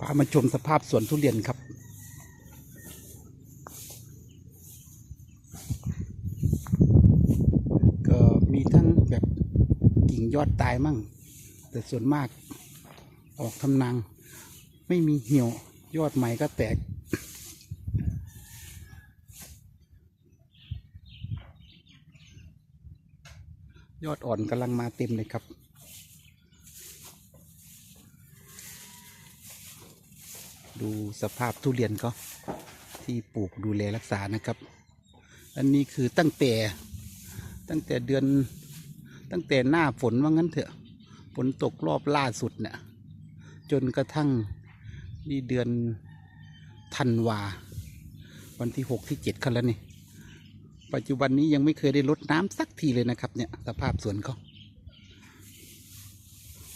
พามาชมสภาพสวนทุเรียนครับ ก็มีทั้งแบบกิ่งยอดตายมั่ง แต่ส่วนมากออกทำนางไม่มีเหี่ยวยอดใหม่ก็แตก ยอดอ่อนกำลังมาเต็มเลยครับ ดูสภาพทุเรียนเขาที่ปลูกดูแลรักษานะครับ อันนี้คือตั้งแต่ตั้งแต่เดือนตั้งแต่หน้าฝนว่างั้นเถอะฝนตกรอบล่าสุดเนี่ยจนกระทั่งนี่เดือนธันวา วันที่หกที่เจ็ดกันแล้วนี่ปัจจุบันนี้ยังไม่เคยได้รดน้ำสักทีเลยนะครับ เนี่ยสภาพสวนเขา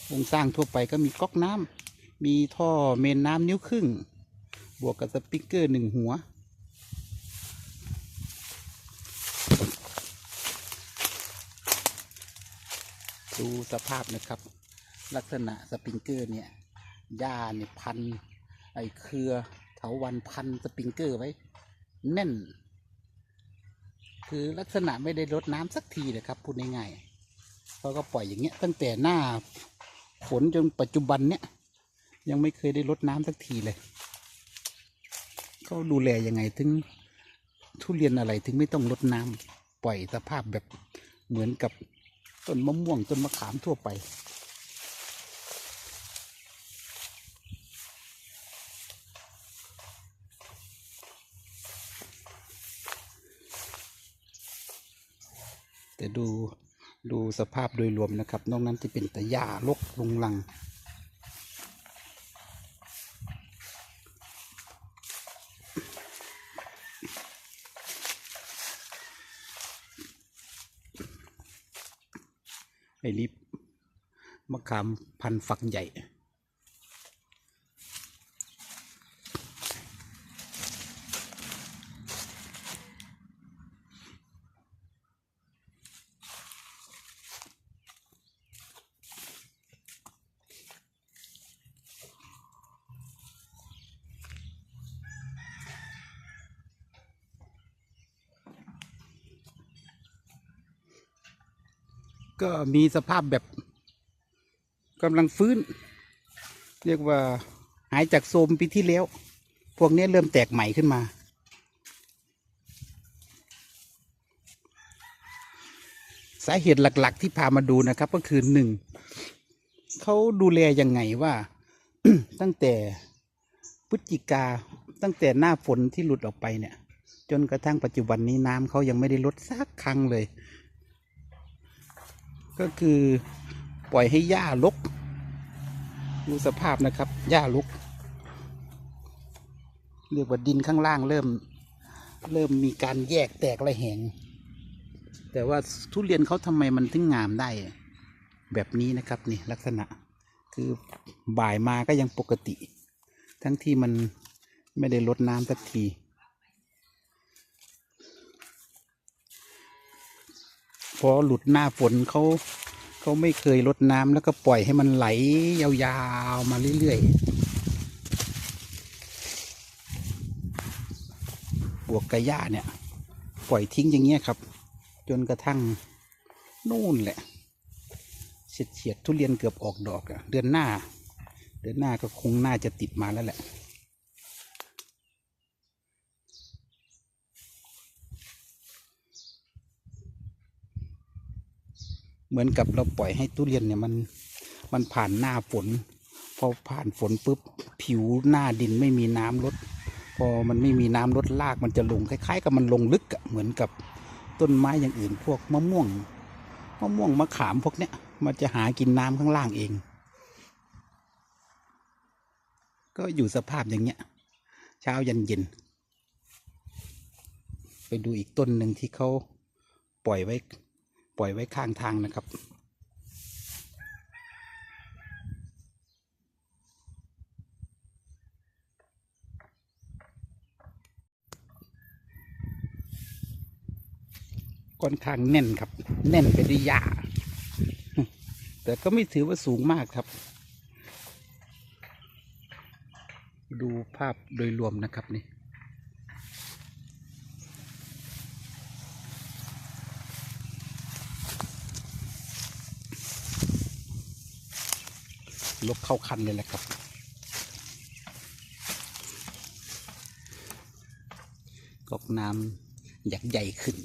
โครงสร้างทั่วไปก็มีก๊อกน้ำ มีท่อเมนน้ำนิ้วครึ่ง บวกกับสปริงเกอร์หนึ่งหัว ดูสภาพนะครับ ลักษณะสปริงเกอร์เนี่ยหญ้าเนี่ยพัน ไอเครือเถาวันพันสปริงเกอร์ไว้ แน่น คือลักษณะไม่ได้รดน้ำสักทีเลยครับ พูดง่ายๆเขาก็ปล่อยอย่างเงี้ยตั้งแต่หน้าฝนจนปัจจุบันเนี่ย ยังไม่เคยได้รดน้ำสักทีเลย เขาดูแลยังไงถึงทุเรียนอะไรถึงไม่ต้องรดน้ำปล่อยสภาพแบบเหมือนกับต้นมะม่วงต้นมะขามทั่วไปแต่ดูดูสภาพโดยรวมนะครับ นอกนั้นที่เป็นแต่หญ้าลกลุงลัง ไอ้รีบมะขามพันธุ์ฝักใหญ่ ก็มีสภาพแบบกำลังฟื้น เรียกว่าหายจากโทมปีที่แล้ว พวกนี้เริ่มแตกใหม่ขึ้นมา สาเหตุหลัก ๆ ที่พามาดูนะครับ ก็คือหนึ่งเขาดูแลยังไงว่า ตั้งแต่พฤศจิกาตั้งแต่หน้าฝนที่หลุดออกไปเนี่ย จนกระทั่งปัจจุบันนี้น้ำเขายังไม่ได้ลดสักครั้งเลย ก็คือปล่อยให้หญ้าลกดูสภาพนะครับหญ้าลกเรียกว่าดินข้างล่างเริ่ม เริ่มมีการแยกแตกระแหง แต่ว่าทุเรียนเขาทำไมมันถึงงามได้ แบบนี้นะครับนี่ลักษณะคือบ่ายมาก็ยังปกติ ทั้งที่มันไม่ได้ลดน้ำสักที พอหลุดหน้าฝนเขาเขาไม่เคยลดน้ำแล้วก็ปล่อยให้มันไหลยาวๆมาเรื่อยๆบวกกระยาเนี่ย ปล่อยทิ้งอย่างเงี้ยครับ จนกระทั่งนู่นแหละเฉียดเฉียดทุเรียนเกือบออกดอกอะเดือนหน้า เดือนหน้าก็คงน่าจะติดมาแล้วแหละ เหมือนกับเราปล่อยให้ทุเรียนเนี่ยมันมันผ่านหน้าฝนพอผ่านฝนปุ๊บผิวหน้าดินไม่มีน้ำลด พอมันไม่มีน้ำลดรากมันจะลงคล้าย ๆ กับมันลงลึกอะเหมือนกับต้นไม้อย่างอื่น พวกมะม่วงมะม่วงมะขามพวกเนี้ยมันจะหากินน้ำข้างล่างเอง ก็อยู่สภาพอย่างเงี้ย เช้ายันเย็น ไปดูอีกต้นหนึ่งที่เขาปล่อยไว้ ปล่อยไว้ข้างทางนะครับ ค่อนข้างแน่นครับ แน่นไปด้วยหญ้าแต่ก็ไม่ถือว่าสูงมากครับ ดูภาพโดยรวมนะครับนี่ ลบเข้าคันเลยแหละครับกอกน้ำอยากใหญ่ขึ้น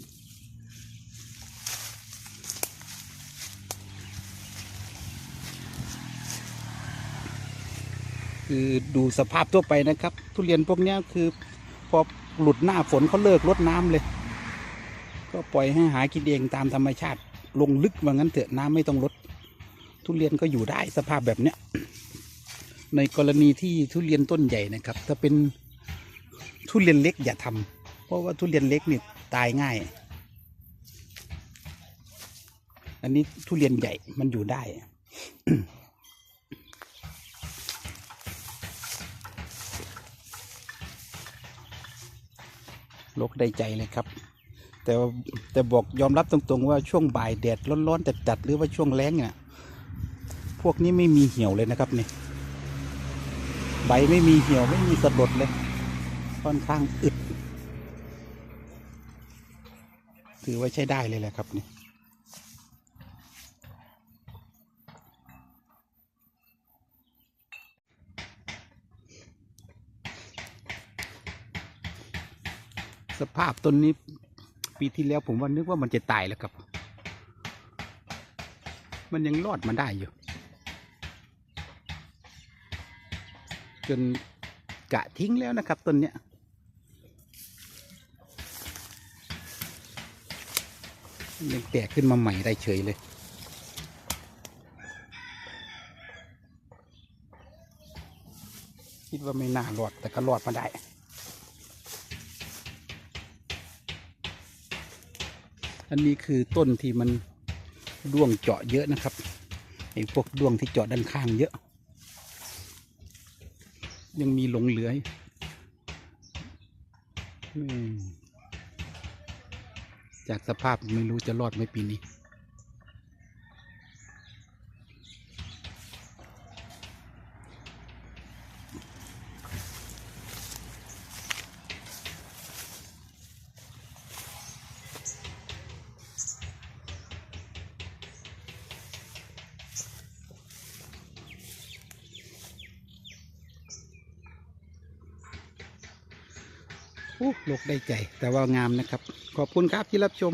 คือดูสภาพทั่วไปนะครับ ทุเรียนพวกนี้คือพอหลุดหน้าฝนเขาเลิกลดน้ำเลย ก็ปล่อยให้หากินเองตามธรรมชาติ ลงลึกว่างั้นเถอะน้ำไม่ต้องลด ทุเรียนก็อยู่ได้สภาพแบบเนี้ยในกรณีที่ทุเรียนต้นใหญ่นะครับ ถ้าเป็นทุเรียนเล็กอย่าทำเพราะว่าทุเรียนเล็กนี่ตายง่าย อันนี้ทุเรียนใหญ่มันอยู่ได้ลกได้ใจเลยครับ แต่แต่บอกยอมรับตรงๆว่าช่วงบ่ายแดดร้อนๆจัดๆหรือว่าช่วงแล้งเนี่ย พวกนี้ไม่มีเหี่ยวเลยนะครับนี่ใบไม่มีเหี่ยวไม่มีสะดดเลย ค่อนข้างอึด ถือว่าใช้ได้เลยแหละครับนี่สภาพต้นนี้ปีที่แล้วผมว่านึกว่ามันจะตายแล้วครับ มันยังรอดมาได้อยู่ จนกะทิ้งแล้วนะครับต้นเนี้ยยังแตกขึ้นมาใหม่ได้เฉยเลย คิดว่าไม่น่ารอดแต่ก็รอดมาได้อันนี้คือต้นที่มันด้วงเจาะเยอะนะครับไอ้พวกด้วงที่เจาะด้านข้างเยอะ ยังมีหลงเหลือจากสภาพไม่รู้จะรอดไหมปีนี้ ลกได้ใจ แต่ว่างามนะครับ ขอบคุณครับที่รับชม